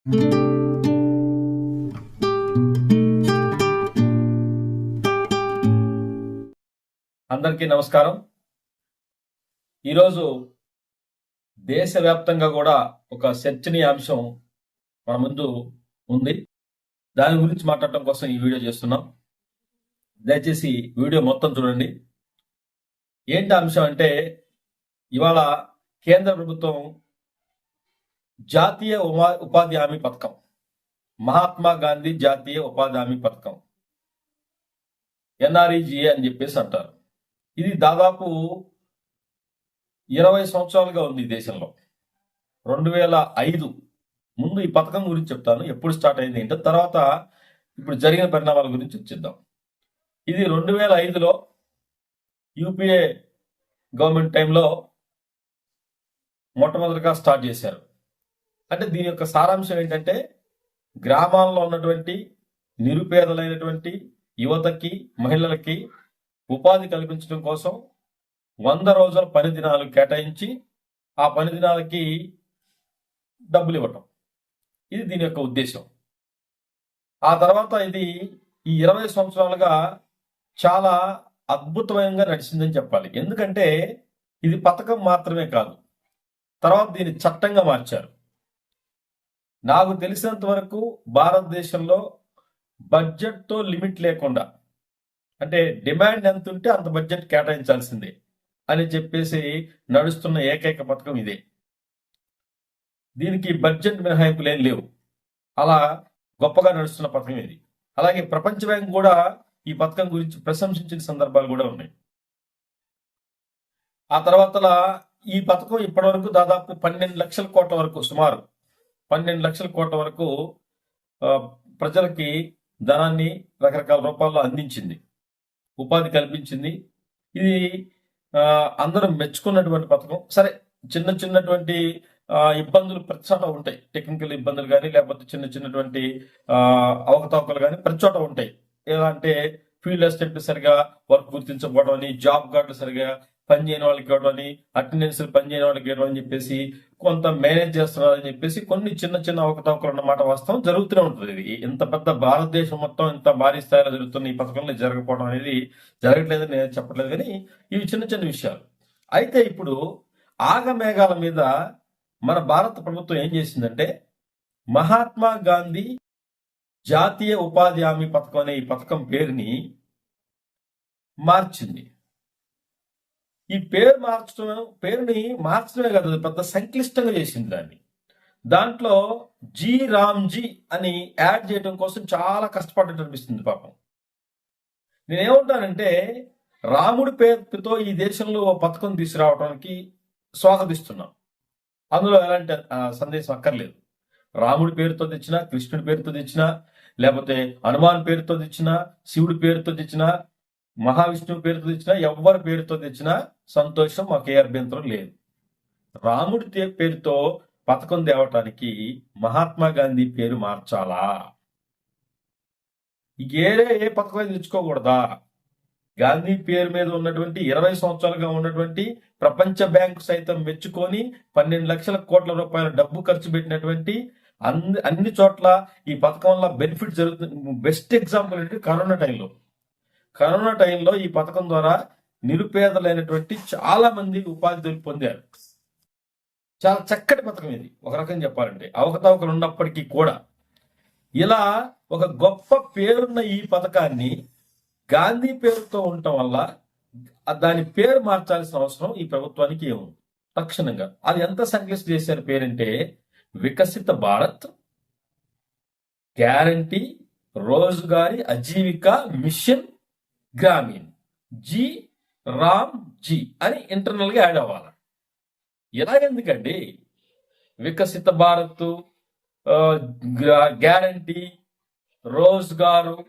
అందరికీ నమస్కారం. ఈరోజు దేశవ్యాప్తంగా కూడా ఒక చర్చనీయాంశం మన ముందు ఉంది. దాని గురించి మాట్లాడటం కోసం ఈ వీడియో చేస్తున్నాం. దయచేసి వీడియో మొత్తం చూడండి. ఏంటి అంశం అంటే ఇవాళ కేంద్ర ప్రభుత్వం జాతీయ ఉపాధి హామీ పథకం. మహాత్మా గాంధీ జాతీయ ఉపాధి హామీ పథకం. ఎన్ఆర్ఈజిఏ అని చెప్పేసి అంటారు. ఇది దాదాపు ఇరవై సంవత్సరాలుగా ఉంది ఈ దేశంలో. రెండు వేల ఐదు. ముందు ఈ పథకం గురించి చెప్తాను. ఎప్పుడు స్టార్ట్ అయింది ఏంటో. తర్వాత ఇప్పుడు జరిగిన పరిణామాల గురించి చర్చిద్దాం ఇది రెండు వేల ఐదులో యూపీఏ గవర్నమెంట్ టైంలో మొట్టమొదటిగా స్టార్ట్ చేశారు. అంటే దీని యొక్క సారాంశం ఏంటంటే గ్రామాల్లో ఉన్నటువంటి నిరుపేదలైనటువంటి యువతకి మహిళలకి ఉపాధి కల్పించడం కోసం వంద రోజుల పని దినాలు కేటాయించి ఆ పని దినాలకి డబ్బులు ఇవ్వటం. ఇది దీని యొక్క ఉద్దేశం. ఆ తర్వాత ఇది ఈ ఇరవై సంవత్సరాలుగా చాలా అద్భుతమైనగా నడిచిందని చెప్పాలి. ఎందుకంటే ఇది పథకం మాత్రమే కాదు. తర్వాత దీన్ని చట్టంగా మార్చారు. నాకు తెలిసినంత వరకు భారతదేశంలో బడ్జెట్తో లిమిట్ లేకుండా అంటే డిమాండ్ ఎంత ఉంటే అంత బడ్జెట్ కేటాయించాల్సిందే అని చెప్పేసి నడుస్తున్న ఏకైక పథకం ఇదే. దీనికి బడ్జెట్ మినహాయింపులు ఏం లేవు. అలా గొప్పగా నడుస్తున్న పథకం ఇది. అలాగే ప్రపంచ బ్యాంక్ కూడా ఈ పథకం గురించి ప్రశంసించిన సందర్భాలు కూడా ఉన్నాయి. ఆ తర్వాత ఈ పథకం ఇప్పటివరకు దాదాపు పన్నెండు లక్షల కోట్ల వరకు సుమారు పన్నెండు లక్షల కోట్ల వరకు ప్రజలకి ధనాన్ని రకరకాల రూపాల్లో అందించింది. ఉపాధి కల్పించింది. ఇది అందరూ మెచ్చుకున్నటువంటి పథకం. సరే చిన్న చిన్నటువంటి ఇబ్బందులు ప్రతి చోట ఉంటాయి. టెక్నికల్ ఇబ్బందులు కానీ లేకపోతే చిన్న చిన్నటువంటి అవకతవకలు కానీ ప్రతి చోట ఉంటాయి. ఎలా అంటే ఫీల్డ్ అసిస్టెంట్ సరిగా వర్క్ గుర్తించకపోవడం అని జాబ్ కార్డులు సరిగా పనిచేయని వాళ్ళకి ఇవ్వడం అని అటెండెన్స్ పనిచేయని వాళ్ళకి ఇవ్వడం అని చెప్పేసి కొంత మేనేజ్ చేస్తున్నారని చెప్పేసి కొన్ని చిన్న చిన్న అవకతవకలు అన్నమాట వాస్తవం జరుగుతూనే ఉంటుంది. ఇది ఇంత పెద్ద భారతదేశం మొత్తం ఇంత భారీ స్థాయిలో జరుగుతున్న ఈ పథకంలో జరగకపోవడం అనేది జరగట్లేదని నేను చెప్పట్లేదు కానీ ఇవి చిన్న చిన్న విషయాలు. అయితే ఇప్పుడు ఆగమేఘాల మీద మన భారత ప్రభుత్వం ఏం చేసిందంటే మహాత్మా గాంధీ జాతీయ ఉపాధి హామీ పథకం అనే ఈ పథకం పేరుని మార్చింది. ఈ పేరు మార్చడం పేరుని మార్చడమే కాదు పెద్ద సంక్లిష్టంగా చేసింది దాన్ని. దాంట్లో జీ రామ్జీ అని యాడ్ చేయడం కోసం చాలా కష్టపడ్డట్టు అనిపిస్తుంది పాపం. నేనేమంటానంటే రాముడి పేరుతో ఈ దేశంలో ఓ పథకం తీసుకురావడానికి స్వాగతిస్తున్నాం. అందులో ఎలాంటి సందేశం అక్కర్లేదు. రాముడి పేరుతో తెచ్చినా కృష్ణుడి పేరుతో తెచ్చినా లేకపోతే హనుమాన్ పేరుతో తెచ్చినా శివుడి పేరుతో తెచ్చినా మహావిష్ణువు పేరుతో తెచ్చినా ఎవరి పేరుతో తెచ్చినా సంతోషం మాకే అభ్యంతరం లేదు. రాముడి పేరుతో పథకం తేవటానికి మహాత్మా గాంధీ పేరు మార్చాలా? ఏరే ఏ పథకం తెచ్చుకోకూడదా? గాంధీ పేరు మీద ఉన్నటువంటి ఇరవై సంవత్సరాలుగా ఉన్నటువంటి ప్రపంచ బ్యాంకు సైతం మెచ్చుకొని పన్నెండు లక్షల కోట్ల రూపాయల డబ్బు ఖర్చు పెట్టినటువంటి అన్ని అన్ని చోట్ల ఈ పథకం వల్ల బెనిఫిట్ జరుగుతుంది బెస్ట్ ఎగ్జాంపుల్ ఏంటి కరోనా టైంలో. కరోనా టైంలో ఈ పథకం ద్వారా నిరుపేదలైనటువంటి చాలా మంది ఉపాధి పొందారు. చాలా చక్కటి పథకం ఇది. ఒక రకం చెప్పాలంటే అవకతవకలు ఉన్నప్పటికీ కూడా ఇలా ఒక గొప్ప పేరున్న ఈ పథకాన్ని గాంధీ పేరుతో ఉండటం వల్ల దాని పేరు మార్చాల్సిన అవసరం ఈ ప్రభుత్వానికి ఏముంది? తక్షణంగా. అది ఎంత సంక్లిష్ట చేశారు పేరంటే Viksit Bharat guarantee రోజుగారి Ajeevika mission Gramin. G. Ram G అని ఇంటర్నల్గా యాడ్ అవ్వాలి. ఇలా ఎందుకండి? వికసిత భారత్ గ్యారంటీ రోజ్గారు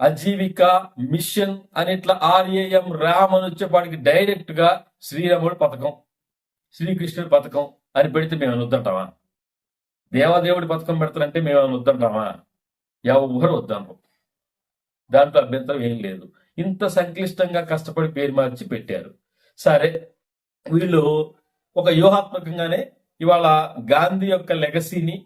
అజీవిక మిషన్ అని ఇట్లా ఆర్ఏఎం రామ్ అని వచ్చేపాటికి డైరెక్ట్గా శ్రీరాముడి పథకం. శ్రీకృష్ణుడి పథకం అని పెడితే మేము ఏమైనా వద్దంటామా పథకం పెడతారంటే మేము ఏమైనా వద్దంటామా ఎవరు వద్దాము దాంట్లో అభ్యంతరం ఏం లేదు. ఇంత సంక్లిష్టంగా కష్టపడి పేరు మార్చి పెట్టారు. సరే వీళ్ళు ఒక వ్యూహాత్మకంగానే ఇవాళ గాంధీ యొక్క లెగసీని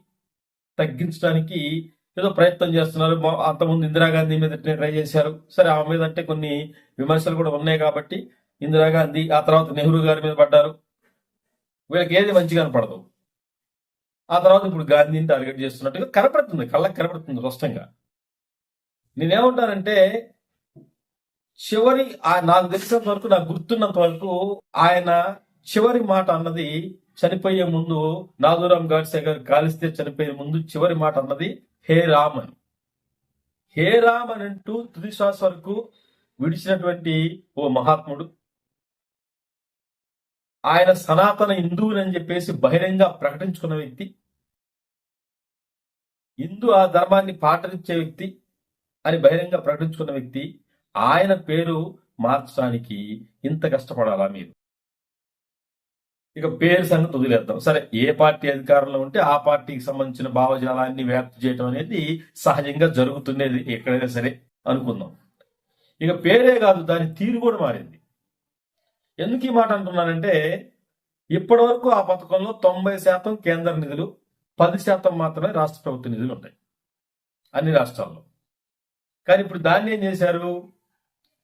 తగ్గించడానికి ఏదో ప్రయత్నం చేస్తున్నారు. అంతకుముందు ఇందిరాగాంధీ మీద ట్రై చేశారు. సరే ఆమె మీద అంటే కొన్ని విమర్శలు కూడా ఉన్నాయి కాబట్టి ఇందిరాగాంధీ ఆ తర్వాత నెహ్రూ గారి మీద పడ్డారు. వీళ్ళకి ఏది మంచిగా కనపడదు. ఆ తర్వాత ఇప్పుడు గాంధీని టార్గెట్ చేస్తున్నట్టుగా కనపడుతుంది కళ్ళకి కనపడుతుంది స్పష్టంగా. నేనేమంటానంటే చివరి ఆ నాకు తెలిసినంత వరకు నాకు గుర్తున్నంత వరకు ఆయన చివరి మాట అన్నది చనిపోయే ముందు నాదూరాం గాడ్సే గారు కాలిస్తే చనిపోయే ముందు చివరి మాట అన్నది హే రామ్ అని. హే రామ్ అని అంటూ తుది శ్వాస వరకు విడిచినటువంటి ఓ మహాత్ముడు. ఆయన సనాతన హిందువునని చెప్పేసి బహిరంగ ప్రకటించుకున్న వ్యక్తి. హిందూ ఆ ధర్మాన్ని పాటించే వ్యక్తి అని బహిరంగ ప్రకటించుకున్న వ్యక్తి. ఆయన పేరు మార్చడానికి ఇంత కష్టపడాలా మీరు? ఇక పేరు సంగతి వదిలేద్దాం. సరే ఏ పార్టీ అధికారంలో ఉంటే ఆ పార్టీకి సంబంధించిన భావజాలాన్ని వ్యాప్తి చేయడం అనేది సహజంగా జరుగుతుండేది ఎక్కడైనా సరే అనుకుందాం. ఇక పేరే కాదు దాని తీరు కూడా మారింది. ఎందుకు ఈ మాట అంటున్నానంటే ఇప్పటి వరకు ఆ పథకంలో తొంభై శాతం కేంద్ర నిధులు పది శాతం మాత్రమే రాష్ట్ర ప్రభుత్వ నిధులు ఉన్నాయి అన్ని రాష్ట్రాల్లో. కానీ ఇప్పుడు దాన్ని ఏం చేశారు?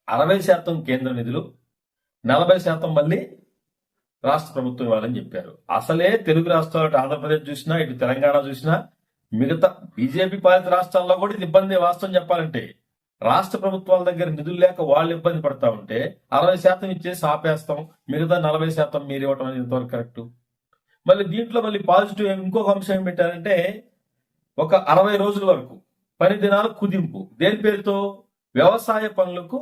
అరవై శాతం కేంద్ర నిధులు నలభై శాతం మళ్ళీ రాష్ట్ర ప్రభుత్వం ఇవ్వాలని చెప్పారు. అసలే తెలుగు రాష్ట్రాలు ఆంధ్రప్రదేశ్ చూసినా ఇటు తెలంగాణ చూసినా మిగతా బీజేపీ పాలిత రాష్ట్రాల్లో కూడా ఇది ఇబ్బంది వాస్తవం చెప్పాలంటే. రాష్ట్ర ప్రభుత్వాల దగ్గర నిధులు లేక వాళ్ళు ఇబ్బంది పడతా ఉంటే అరవై శాతం ఇచ్చేసి ఆపేస్తాం మిగతా నలభై శాతం మీరు ఇవ్వటం అనేది ఎంతవరకు కరెక్ట్? మళ్ళీ దీంట్లో మళ్ళీ పాజిటివ్ ఇంకొక అంశం ఏం పెట్టారంటే ఒక అరవై రోజుల వరకు పని దినాలు కుదింపు. దేని పేరుతో? వ్యవసాయ పనులకు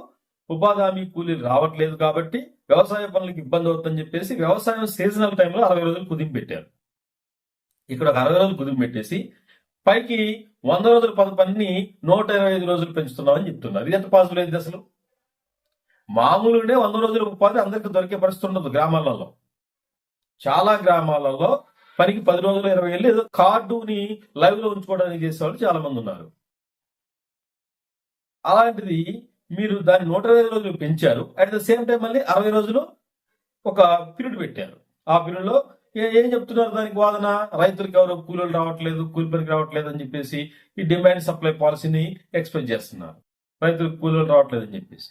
ఉపాధి హామీ కూలీలు రావట్లేదు కాబట్టి వ్యవసాయ పనులకు ఇబ్బంది అవుతుందని చెప్పేసి వ్యవసాయం సీజనల్ టైంలో అరవై రోజులు కుదింపు పెట్టారు. ఇక్కడ ఒక అరవై రోజులు కుదింపు పెట్టేసి పైకి వంద రోజుల పద పనిని నూట ఇరవై ఐదు రోజులు పెంచుతున్నామని చెప్తున్నారు. ఇది ఎంత పాజిబుల్ అయింది అసలు? మామూలుగానే వంద రోజుల ఉపాధి అందరికి దొరికే పరిస్థితి ఉండదు గ్రామాలలో. చాలా గ్రామాలలో పనికి పది రోజులు ఇరవై ఏళ్ళు ఏదో కార్డుని లైవ్లో ఉంచుకోవడానికి చేసేవాళ్ళు చాలా మంది ఉన్నారు. అలాంటిది మీరు దాన్ని నూట ఇరవై రోజులు పెంచారు. అట్ ద సేమ్ టైం మళ్ళీ అరవై రోజులు ఒక పీరియడ్ పెట్టారు. ఆ పీరియడ్లో ఏం చెప్తున్నారు దానికి వాదన? రైతులకు ఎవరు కూలీలు రావట్లేదు కూలి పనికి రావట్లేదు అని చెప్పేసి ఈ డిమాండ్ సప్లై పాలసీని ఎక్స్పెక్ట్ చేస్తున్నారు. రైతులకు కూలీలు రావట్లేదు అని చెప్పేసి.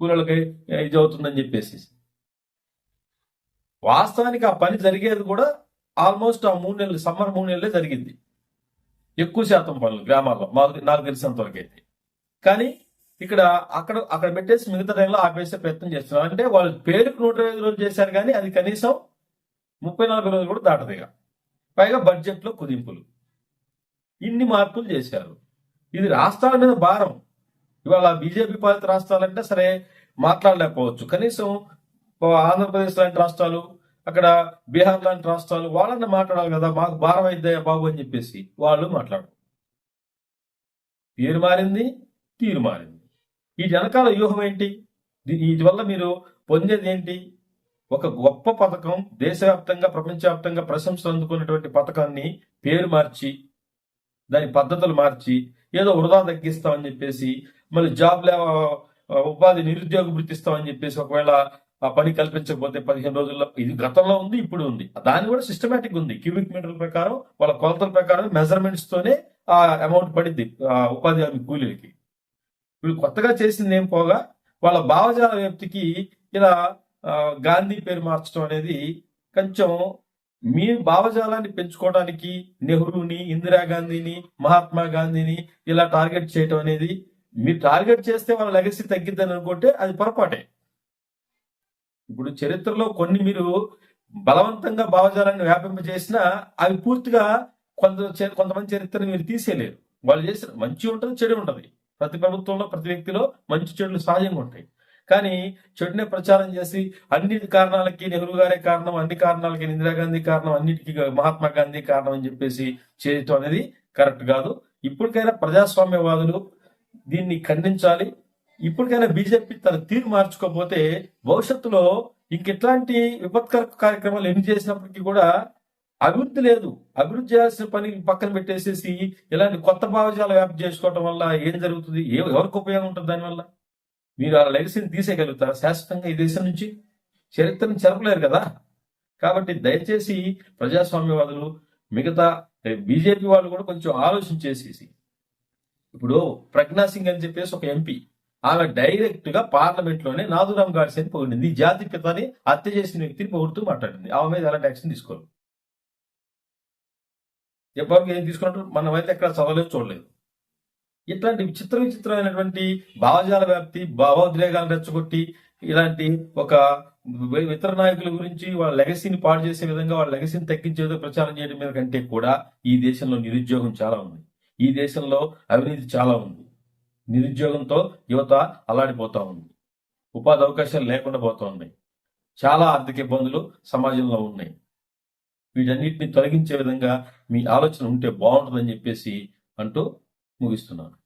కూలీలకి ఇది అవుతుందని చెప్పేసి. వాస్తవానికి ఆ పని జరిగేది కూడా ఆల్మోస్ట్ ఆ మూడు నెలలు సమ్మర్ మూడు నెలలే జరిగింది. ఎక్కువ శాతం పనులు గ్రామాల్లో మాకు నాకు తెలిసినంత వరకు అయితే. కానీ ఇక్కడ అక్కడ అక్కడ పెట్టేసి మిగతా టైంలో ఆపేసే ప్రయత్నం చేస్తున్నారు. అంటే వాళ్ళు పేరుకు నూట ఇరవై రోజులు చేశారు కానీ అది కనీసం ముప్పై నాలుగు రోజులు కూడా దాటదు ఇక. పైగా బడ్జెట్లో కుదింపులు. ఇన్ని మార్పులు చేశారు. ఇది రాష్ట్రాల మీద భారం. ఇవాళ బీజేపీ పాలిత రాష్ట్రాలంటే సరే మాట్లాడలేకపోవచ్చు. కనీసం ఆంధ్రప్రదేశ్ లాంటి రాష్ట్రాలు అక్కడ బీహార్ లాంటి రాష్ట్రాలు వాళ్ళని మాట్లాడాలి కదా మాకు భారం అయిద్దాయా బాబు అని చెప్పేసి వాళ్ళు మాట్లాడు పేరు మారింది తీరు మారింది. ఈ వెనకాల వ్యూహం ఏంటి? దీ- వీటి వల్ల మీరు పొందేది ఏంటి? ఒక గొప్ప పథకం దేశవ్యాప్తంగా ప్రపంచవ్యాప్తంగా ప్రశంసలు అందుకున్నటువంటి పథకాన్ని పేరు మార్చి దాని పద్ధతులు మార్చి ఏదో వృధా తగ్గిస్తామని చెప్పేసి మళ్ళీ జాబ్ లే ఉపాధి నిరుద్యోగ వృత్తిస్తామని చెప్పేసి ఒకవేళ ఆ పని కల్పించకపోతే పదిహేను రోజుల్లో ఇది గతంలో ఉంది ఇప్పుడు ఉంది. దాని కూడా సిస్టమేటిక్ ఉంది. క్యూబిక్ మీటర్ల ప్రకారం వాళ్ళ కొలతల ప్రకారం మెజర్మెంట్స్ తోనే ఆ అమౌంట్ పడింది ఆ ఉపాధి హామీ కూలీలకి. వీళ్ళు కొత్తగా చేసింది ఏం పోగా వాళ్ళ భావజాల వ్యాప్తికి ఇలా గాంధీ పేరు మార్చడం అనేది కొంచెం మీ భావజాలాన్ని పెంచుకోవడానికి నెహ్రూని ఇందిరాగాంధీని మహాత్మా గాంధీని ఇలా టార్గెట్ చేయటం అనేది మీరు టార్గెట్ చేస్తే వాళ్ళ లెగసీ తగ్గిద్దని అనుకుంటే అది పొరపాటే. ఇప్పుడు చరిత్రలో కొన్ని మీరు బలవంతంగా భావజాలాన్ని వ్యాపింపజేసినా అవి పూర్తిగా కొంత చే- కొంతమంది చరిత్రను మీరు తీసేయలేరు. వాళ్ళు చేసిన మంచి ఉంటుంది చెడు ఉంటుంది. ప్రతి ప్రభుత్వంలో ప్రతి వ్యక్తిలో మంచి చెడులు సహజంగా ఉంటాయి. కానీ చెడునే ప్రచారం చేసి అన్ని కారణాలకి నెహ్రూ గారే కారణం అన్ని కారణాలకి ఇందిరాగాంధీ కారణం అన్నిటికీ మహాత్మా గాంధీ కారణం అని చెప్పేసి చేయటం అనేది కరెక్ట్ కాదు. ఇప్పటికైనా ప్రజాస్వామ్యవాదులు దీన్ని ఖండించాలి. ఇప్పటికైనా బీజేపీ తన తీరు మార్చుకోకపోతే భవిష్యత్తులో ఇంకెట్లాంటి విపత్కర కార్యక్రమాలు ఎన్ని చేసినప్పటికీ కూడా అభివృద్ధి లేదు. అభివృద్ధి చేయాల్సిన పని పక్కన పెట్టేసేసి ఇలాంటి కొత్త భావజాల వ్యాప్తి చేసుకోవటం వల్ల ఏం జరుగుతుంది? ఏ ఎవరికి ఉపయోగం ఉంటుంది దానివల్ల? మీరు ఆ లెగసీని తీసేయగలుగుతారా? శాశ్వతంగా ఈ దేశం నుంచి చరిత్రను చెరపలేరు కదా? కాబట్టి దయచేసి ప్రజాస్వామ్యవాదులు మిగతా బీజేపీ వాళ్ళు కూడా కొంచెం ఆలోచన చేసేసి. ఇప్పుడు ప్రజ్ఞా సింగ్ అని చెప్పేసి ఒక ఎంపీ ఆమె డైరెక్ట్గా పార్లమెంట్లోనే నాథురామ్ గాడ్సేని పొగిడింది. ఈ జాతి పితని హత్య చేసిన వ్యక్తిని పొగుడుతూ మాట్లాడింది. ఆమె మీద ఎలాంటి యాక్షన్ తీసుకోరు ఎప్పటికీ ఏం తీసుకున్నట్టు మనమైతే ఎక్కడ చదవలేదు చూడలేదు. ఇట్లాంటి విచిత్ర విచిత్రమైనటువంటి భావజాల వ్యాప్తి భావోద్రేగాలను రెచ్చగొట్టి ఇలాంటి ఒక ఇతర నాయకుల గురించి వాళ్ళ లెగసీని పాడు చేసే విధంగా వాళ్ళ లెగసీని తగ్గించే ప్రచారం చేయడం మీద కంటే కూడా ఈ దేశంలో నిరుద్యోగం చాలా ఉంది. ఈ దేశంలో అవినీతి చాలా ఉంది. నిరుద్యోగంతో యువత అల్లాడిపోతా ఉంది. ఉపాధి అవకాశాలు లేకుండా పోతా ఉన్నాయి. చాలా ఆర్థిక ఇబ్బందులు సమాజంలో ఉన్నాయి. వీటన్నిటిని తొలగించే విధంగా మీ ఆలోచన ఉంటే బాగుంటుందని చెప్పేసి అంటూ ముగిస్తున్నాను.